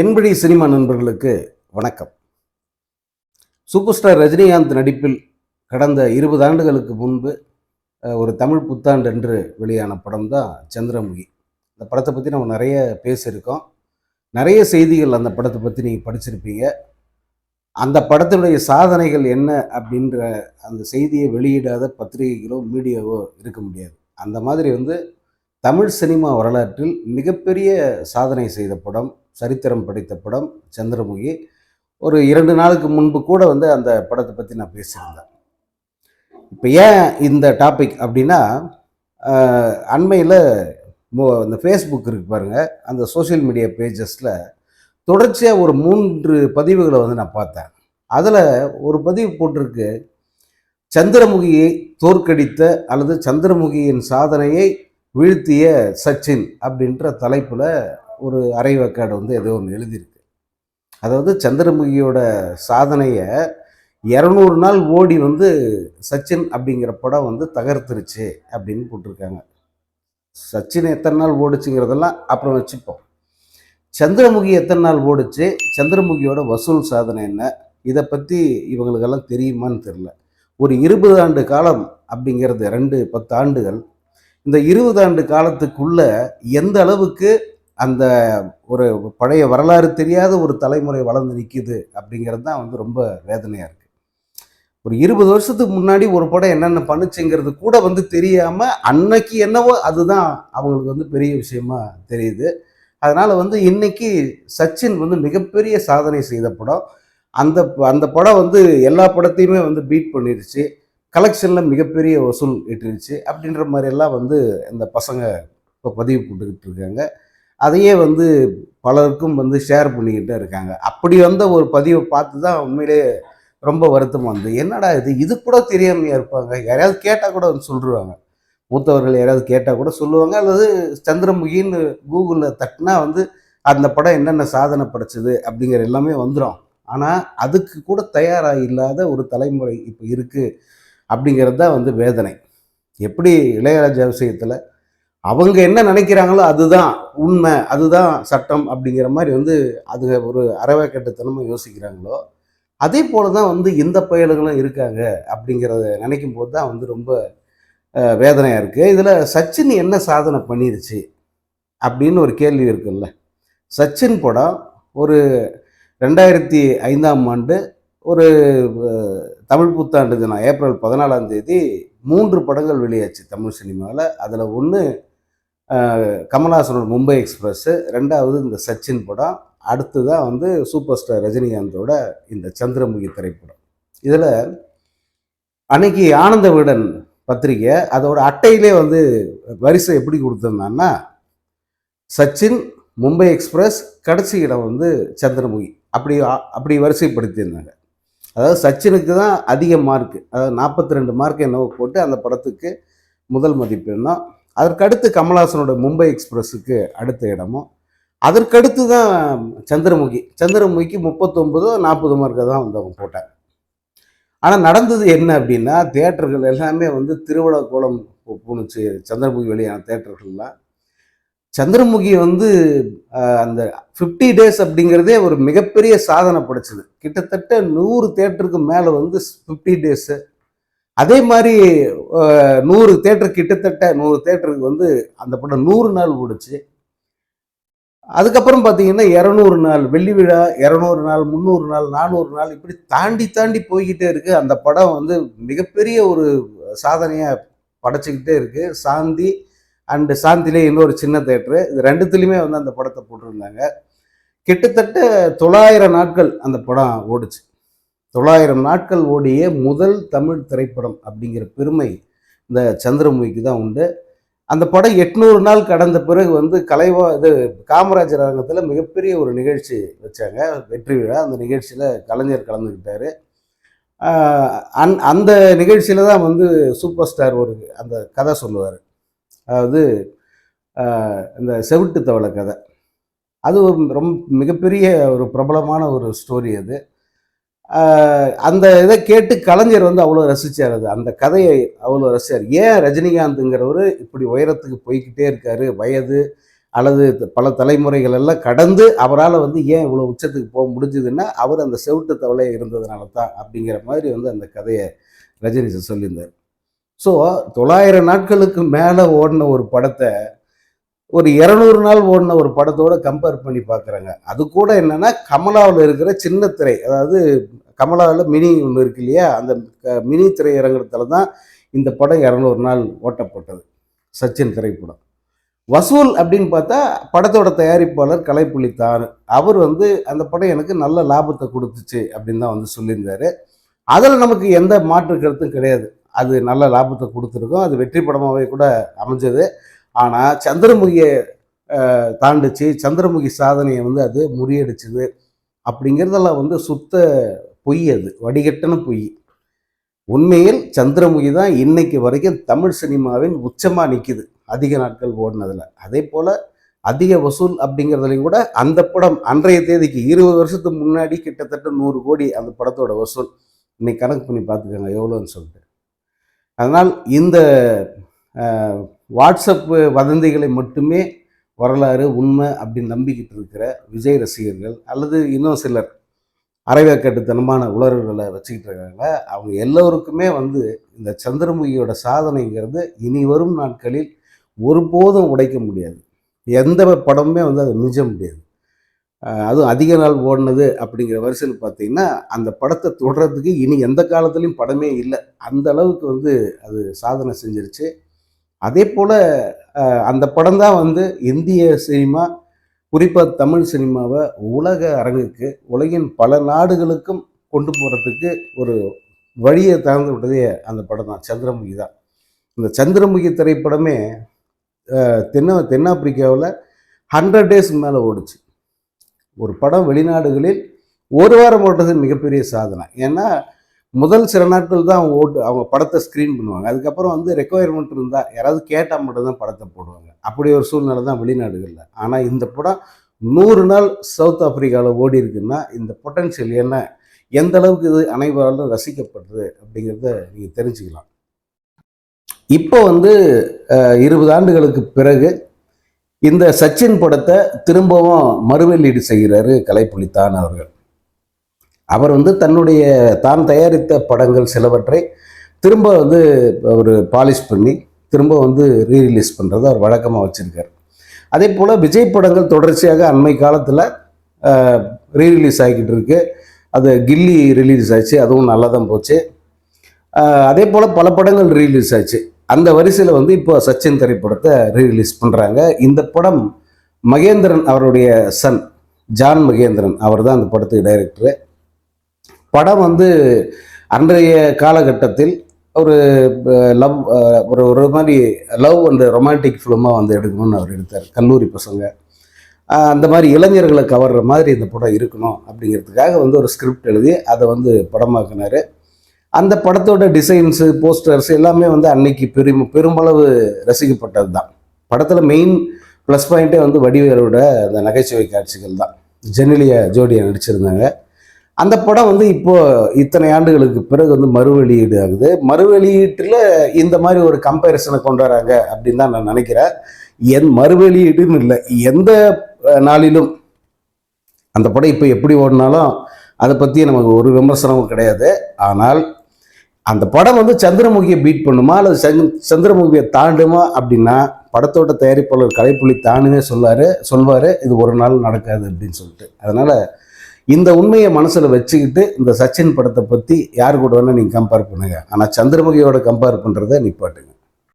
என்படி cinema நண்பர்களுக்கு வணக்கம். Super star Rajinikanth நடிப்பில் கடந்த இருபது ஆண்டுகளுக்கு முன்பு ஒரு தமிழ் புத்தாண்டு என்று வெளியான படம் தான் சந்திரமுகி. இந்த படத்தை பற்றி நம்ம நிறைய பேசியிருக்கோம். நிறைய செய்திகள் அந்த படத்தை பற்றி நீங்கள் படிச்சிருப்பீங்க. அந்த படத்தினுடைய சாதனைகள் என்ன அப்படின்ற அந்த செய்தியை வெளியிடாத பத்திரிகைகளோ மீடியாவோ இருக்க முடியாது. அந்த மாதிரி வந்து தமிழ் சினிமா வரலாற்றில் மிகப்பெரிய சாதனை செய்த படம் சரித்திரம் படைத்த படம் சந்திரமுகி. ஒரு இரண்டு நாளுக்கு முன்பு கூட வந்து அந்த படத்தை பற்றி நான் பேசியிருந்தேன். இப்போ ஏன் இந்த டாபிக் அப்படின்னா அண்மையில் இந்த ஃபேஸ்புக் இருக்கு பாருங்கள் அந்த சோஷியல் மீடியா பேஜஸில் தொடர்ச்சியாக ஒரு மூன்று பதிவுகளை வந்து நான் பார்த்தேன். அதில் ஒரு பதிவு போட்டிருக்கு சந்திரமுகியை தோற்கடித்த அல்லது சந்திரமுகியின் சாதனையை வீழ்த்திய சச்சின் அப்படின்ற தலைப்பில் ஒரு அரை வேக்காடு வந்து ஏதோ ஒன்று எழுதியிருக்கு. அதாவது சந்திரமுகியோட சாதனையை இரநூறு நாள் ஓடி வந்து சச்சின் அப்படிங்கிற படம் வந்து தகர்த்துருச்சு அப்படின்னு போட்டிருக்காங்க. சச்சின் எத்தனை நாள் ஓடுச்சுங்கிறதெல்லாம் அப்புறம் வச்சுப்போம். சந்திரமுகி எத்தனை நாள் ஓடுச்சு? சந்திரமுகியோட வசூல் சாதனை என்ன? இதை பற்றி இவங்களுக்கெல்லாம் தெரியுமான்னு தெரில ஒரு இருபது ஆண்டு காலம் அப்படிங்கிறது ரெண்டு பத்து ஆண்டுகள். இந்த இருபது ஆண்டு காலத்துக்குள்ள எந்த அளவுக்கு அந்த ஒரு பழைய வரலாறு தெரியாத ஒரு தலைமுறை வளர்ந்து நிற்கிது அப்படிங்கிறது தான் வந்து ரொம்ப வேதனையாக இருக்குது ஒரு இருபது வருஷத்துக்கு முன்னாடி ஒரு படம் என்னென்ன பண்ணுச்சுங்கிறது கூட வந்து தெரியாமல் அன்னைக்கு என்னவோ அதுதான் அவங்களுக்கு வந்து பெரிய விஷயமா தெரியுது. அதனால் வந்து இன்னைக்கு சச்சின் வந்து மிகப்பெரிய சாதனை செய்த படம். அந்த அந்த படம் வந்து எல்லா படத்தையுமே வந்து பீட் பண்ணிருச்சு. கலெக்ஷனில் மிகப்பெரிய வசூல் இட்டுருச்சு. அப்படின்ற மாதிரியெல்லாம் வந்து இந்த பசங்க இப்போ பதிவு போட்டுக்கிட்டு இருக்காங்க. அதையே வந்து பலருக்கும் வந்து ஷேர் பண்ணிக்கிட்டே இருக்காங்க. அப்படி வந்த ஒரு பதிவை பார்த்து தான் உண்மையிலேயே ரொம்ப வருத்தமாக வந்து என்னடா இது? இது கூட தெரியாமையாக இருப்பாங்க. யாரையாவது கேட்டால் கூட வந்து சொல்லிடுவாங்க மூத்தவர்கள் யாராவது கேட்டால் கூட சொல்லுவாங்க. அல்லது சந்திரமுகின்னு கூகுளில் தட்டினா வந்து அந்த படம் என்னென்ன சாதனை படைச்சது அப்படிங்கிற எல்லாமே வந்துடும் ஆனால் அதுக்கு கூட தயாராக இல்லாத ஒரு தலைமுறை இப்போ இருக்குது அப்படிங்கிறது தான் வந்து வேதனை. எப்படி இளையராஜா விஷயத்தில் அவங்க என்ன நினைக்கிறாங்களோ அதுதான் உண்மை அதுதான் சட்டம் அப்படிங்கிற மாதிரி வந்து அது ஒரு அறவைக்கட்டுத்தனமாக யோசிக்கிறாங்களோ அதே போல தான் வந்து இந்த பயல்களும் இருக்காங்க அப்படிங்கிறத நினைக்கும் போது தான் வந்து ரொம்ப வேதனையாக இருக்குது இதில் சச்சின் என்ன சாதனை பண்ணிருச்சு அப்படின்னு ஒரு கேள்வி இருக்குல்ல. சச்சின் படம் ஒரு ரெண்டாயிரத்தி ஐந்தாம் ஆண்டு ஒரு தமிழ் புத்தாண்டு தினம் ஏப்ரல் பதினாலாம் தேதி மூன்று படங்கள் வெளியாச்சு தமிழ் சினிமாவில் அதில் ஒன்று கமல்ஹாசனோட மும்பை எக்ஸ்பிரஸ்ஸு ரெண்டாவது இந்த சச்சின் படம் அடுத்து தான் வந்து சூப்பர் ஸ்டார் ரஜினிகாந்தோட இந்த சந்திரமுகி திரைப்படம். இதில் அன்னைக்கு ஆனந்த விகடன் பத்திரிக்கை அதோட அட்டையிலே வந்து வரிசை எப்படி கொடுத்துருந்தான்னா சச்சின் மும்பை எக்ஸ்பிரஸ் கடைசி இடம் வந்து சந்திரமுகி. அப்படி அப்படி வரிசைப்படுத்தியிருந்தாங்க. அதாவது சச்சினுக்கு தான் அதிக மார்க்கு அதாவது நாற்பத்தி ரெண்டு மார்க் என்னவோ போட்டு அந்த படத்துக்கு முதல் மதிப்பெண்ணோ அதற்கடுத்து கமல்ஹாசனோட மும்பை எக்ஸ்பிரஸுக்கு அடுத்த இடமும். அதற்கடுத்து தான் சந்திரமுகி. சந்திரமுகிக்கு முப்பத்தொம்பதோ நாற்பது மார்க்கை தான் வந்து அவங்க போட்டாங்க. ஆனால் நடந்தது என்ன அப்படின்னா தேட்டர்கள் எல்லாமே வந்து திருவிழா கோலம் பூணுச்சு. சந்திரமுகி வெளியான தேட்டர்கள்லாம் சந்திரமுகி வந்து அந்த ஃபிஃப்டி டேஸ் அப்படிங்கிறதே ஒரு மிகப்பெரிய சாதனை படைச்சது. கிட்டத்தட்ட நூறு தேட்டருக்கு மேலே வந்து ஃபிஃப்டி டேஸு அதே மாதிரி நூறு தேட்டர் கிட்டத்தட்ட நூறு தேட்டருக்கு வந்து அந்த படம் நூறு நாள் ஓடுச்சு. அதுக்கப்புறம் பார்த்தீங்கன்னா இரநூறு நாள் வெள்ளி விழா இரநூறு நாள் முந்நூறு நாள் நானூறு நாள் இப்படி தாண்டி தாண்டி போய்கிட்டே இருக்குது அந்த படம் வந்து மிகப்பெரிய ஒரு சாதனையாக படைச்சிக்கிட்டே இருக்குது சாந்தி அண்டு சாந்திலே இன்னொரு சின்ன தேட்ரு இது ரெண்டுத்துலேயுமே வந்து அந்த படத்தை போட்டிருந்தாங்க. கிட்டத்தட்ட தொள்ளாயிரம் நாட்கள் அந்த படம் ஓடுச்சு. தொள்ளாயிரம் நாட்கள் ஓடிய முதல் தமிழ் திரைப்படம் அப்படிங்கிற பெருமை இந்த சந்திரமுகிக்கு தான் உண்டு. அந்த படம் எட்நூறு நாள் கடந்த பிறகு வந்து கலைவா இது காமராஜர் அரங்கத்தில் மிகப்பெரிய ஒரு நிகழ்ச்சி வச்சாங்க. வெற்றி விழா. அந்த நிகழ்ச்சியில் கலைஞர் கலந்துக்கிட்டார் அந் அந்த நிகழ்ச்சியில் தான் வந்து சூப்பர் ஸ்டார் ஒரு அந்த கதை சொல்லுவார். அதாவது இந்த செவிட்டு தவளை கதை. அது ஒரு ரொம்ப மிகப்பெரிய ஒரு பிரபலமான ஒரு ஸ்டோரி அது. அந்த இதை கேட்டு கலைஞர் வந்து அவ்வளோ ரசித்தார் அது. அந்த கதையை அவ்வளோ ரசித்தார் ஏன் ரஜினிகாந்துங்கிறவர் இப்படி உயரத்துக்கு போய்க்கிட்டே இருக்காரு? வயது அல்லது பல தலைமுறைகள் எல்லாம் கடந்து அவரால் வந்து ஏன் இவ்வளோ உச்சத்துக்கு போக முடிஞ்சதுன்னா அவர் அந்த செவிட்டு தவளை இருந்ததுனால தான் அப்படிங்கிற மாதிரி வந்து அந்த கதையை ரஜினி சொல்லியிருந்தார். ஸோ தொள்ளாயிரம் நாட்களுக்கு மேலே ஓடின ஒரு படத்தை ஒரு இரநூறு நாள் ஓடின ஒரு படத்தோட கம்பேர் பண்ணி பார்க்குறாங்க. அது கூட என்னென்னா கமலாவில் இருக்கிற சின்ன திரை அதாவது கமலாவில் மினி ஒன்று இருக்கு இல்லையா? அந்த க- மினி திரையரங்கத்தில் தான் இந்த படம் இரநூறு நாள் ஓட்டப்பட்டது. சச்சின் திரைப்படம். வசூல் அப்படின்னு பார்த்தா படத்தோட தயாரிப்பாளர் கலைப்புலி தாரு அவர் வந்து அந்த படம் எனக்கு நல்ல லாபத்தை கொடுத்துச்சு அப்படின்னு தான் வந்து சொல்லியிருந்தார். அதில் நமக்கு எந்த மாற்று கருத்தும் கிடையாது. அது நல்ல லாபத்தை கொடுத்துருக்கோம். அது வெற்றி படமாகவே கூட அமைஞ்சது. ஆனால் சந்திரமுகியை தாண்டிச்சு. சந்திரமுகி சாதனையை வந்து அது முறியடிச்சுது. அப்படிங்கிறதெல்லாம் வந்து சுத்த பொய் அது. வடிகட்டன பொய். உண்மையில் சந்திரமுகி தான் இன்னைக்கு வரைக்கும் தமிழ் சினிமாவின் உச்சமாக நிற்கிது அதிக நாட்கள் ஓடினதில். அதே போல் அதிக வசூல் அப்படிங்கிறதுலையும் கூட அந்த படம் அன்றைய தேதிக்கு இருபது வருஷத்துக்கு முன்னாடி கிட்டத்தட்ட நூறு கோடி அந்த படத்தோட வசூல். இன்னைக்கு கணக்கு பண்ணி பார்த்துக்கோங்க எவ்வளோன்னு சொல்லிட்டு. அதனால் இந்த வாட்ஸ்அப் வதந்திகளை மட்டுமே வரலாறு உண்மை அப்படின்னு நம்பிக்கிட்டு இருக்கிற விஜய் ரசிகர்கள் அல்லது இன்னும் சிலர் அரைவேக்கட்டுத்தனமான உலர்களை வச்சுக்கிட்டு இருக்காங்க அவங்க எல்லோருக்குமே வந்து இந்த சந்திரமுகியோட சாதனைங்கிறது இனி வரும் நாட்களில் ஒருபோதும் உடைக்க முடியாது. எந்த படமுமே வந்து அதை மிஞ்ச முடியாது. அதுவும் அதிக நாள் ஓடினது அப்படிங்கிற வரிசையில் பார்த்தீங்கன்னா அந்த படத்தை தொடர்றதுக்கு இனி எந்த காலத்துலேயும் படமே இல்லை. அந்த அளவுக்கு வந்து அது சாதனை செஞ்சிருச்சு. அதே போல் அந்த படம் தான் வந்து இந்திய சினிமா குறிப்பாக தமிழ் சினிமாவை உலக அரங்குக்கு உலகின் பல நாடுகளுக்கும் கொண்டு போகிறதுக்கு ஒரு வழியை திறந்து விட்டதே அந்த படம் தான் சந்திரமுகி தான். இந்த சந்திரமுகி திரைப்படமே தென்ன தென்னாப்பிரிக்காவில் ஹண்ட்ரட் டேஸ் மேலே ஓடுச்சு. ஒரு படம் வெளிநாடுகளில் ஒரு வாரம் ஓடுறது மிகப்பெரிய சாதனை. ஏன்னா முதல் சில நாட்கள் தான் அவங்க ஓட்டு அவங்க படத்தை ஸ்க்ரீன் பண்ணுவாங்க. அதுக்கப்புறம் வந்து ரெக்குவயர்மெண்ட் இருந்தால் யாராவது கேட்டால் மட்டும்தான் படத்தை போடுவாங்க. அப்படி ஒரு சூழ்நிலை தான் வெளிநாடுகளில். ஆனால் இந்த படம் நூறு நாள் சவுத் ஆப்பிரிக்காவில் ஓடி இருக்குன்னா இந்த பொட்டன்ஷியல் என்ன எந்த அளவுக்கு இது அனைவராலும் ரசிக்கப்படுது அப்படிங்கிறத நீங்கள் தெரிஞ்சுக்கலாம். இப்போ வந்து இருபது ஆண்டுகளுக்கு பிறகு இந்த சச்சின் படத்தை திரும்பவும் மறுவெள்ளீடு செய்கிறாரு கலைப்புலித்தான் அவர்கள். அவர் வந்து தன்னுடைய தான் தயாரித்த படங்கள் சிலவற்றை திரும்ப வந்து அவர் பாலிஷ் பண்ணி திரும்ப வந்து ரீரிலீஸ் பண்ணுறத அவர் வழக்கமாக வச்சுருக்கார். அதே போல் விஜய் படங்கள் தொடர்ச்சியாக அண்மை காலத்தில் ரீரிலீஸ் ஆகிக்கிட்டு இருக்கு. அது கில்லி ரிலீஸ் ஆச்சு அதுவும் நல்லா தான் போச்சு அதே போல் பல படங்கள் ரீலீஸ் ஆச்சு. அந்த வரிசையில் வந்து இப்போ சச்சின் திரைப்படத்தை ரீரிலீஸ் பண்ணுறாங்க இந்த படம் மகேந்திரன் அவருடைய சன் ஜான் மகேந்திரன் அவர் தான் அந்த படத்துக்கு டைரக்டரு படம் வந்து அன்றைய காலகட்டத்தில் ஒரு லவ் ஒரு ஒரு மாதிரி லவ் அண்ட் ரொமான்டிக் ஃபிலிமாக வந்து எடுக்கணும்னு அவர் எடுத்தார். கல்லூரி பசங்க. அந்த மாதிரி இளைஞர்களை கவர்ற மாதிரி இந்த படம் இருக்கணும் அப்படிங்கிறதுக்காக வந்து ஒரு ஸ்கிரிப்ட் எழுதி அதை வந்து படமாக்குனார். அந்த படத்தோட டிசைன்ஸு போஸ்டர்ஸ் எல்லாமே வந்து அன்னைக்கு பெரும் பெருமளவு ரசிக்கப்பட்டது தான். படத்தில் மெயின் ப்ளஸ் பாயிண்ட்டே வந்து வடிவேலோட அந்த நகைச்சுவை காட்சிகள் தான். ஜெனிலியா ஜோடியா நடிச்சிருந்தாங்க. அந்த படம் வந்து இப்போ இத்தனை ஆண்டுகளுக்கு பிறகு வந்து மறு வெளியீடு ஆகுது. மறு வெளியீட்டில் இந்த மாதிரி ஒரு கம்பேரிசனை கொண்டு வராங்க அப்படின்னு தான் நான் நினைக்கிறேன். என் மறு வெளியீடுன்னு இல்லை எந்த நாளிலும் அந்த படம் இப்போ எப்படி ஓடினாலும் அதை பற்றி நமக்கு ஒரு விமர்சனமும் கிடையாது. ஆனால் அந்த படம் வந்து சந்திரமுகியை பீட் பண்ணுமா அல்லது சந்திரமுகியை தாண்டுமா அப்படின்னா படத்தோட தயாரிப்பாளர் கலைப்புலி தானுமே சொல்லாரு சொல்வார் இது ஒரு நாள் நடக்காது அப்படின்னு சொல்லிட்டு. அதனால் இந்த உண்மையை மனசில் வச்சுக்கிட்டு இந்த சச்சின் படத்தை பற்றி யார் கூட வேணால் நீங்கள் கம்பேர் பண்ணுங்க. ஆனால் சந்திரமுகியோட கம்பேர் பண்ணுறதை நிப்பாட்டுங்க.